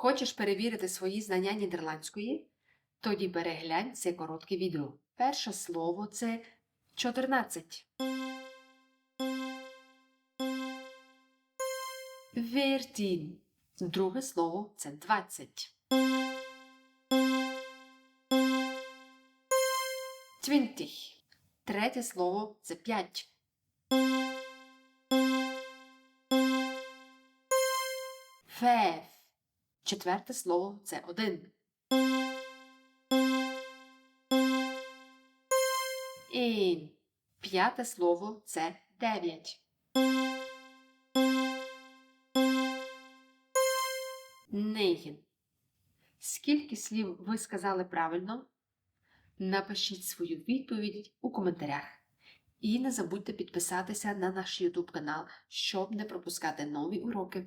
Хочеш перевірити свої знання нідерландської? Тоді переглянь це коротке відео. Перше слово це 14. Вертін. Друге слово це 20. Твінтіх. Третє слово це 5. Феф. Четверте слово це 1. Ін. П'яте слово це 9. Нейген. Скільки слів ви сказали правильно? Напишіть свою відповідь у коментарях. І не забудьте підписатися на наш YouTube канал, щоб не пропускати нові уроки.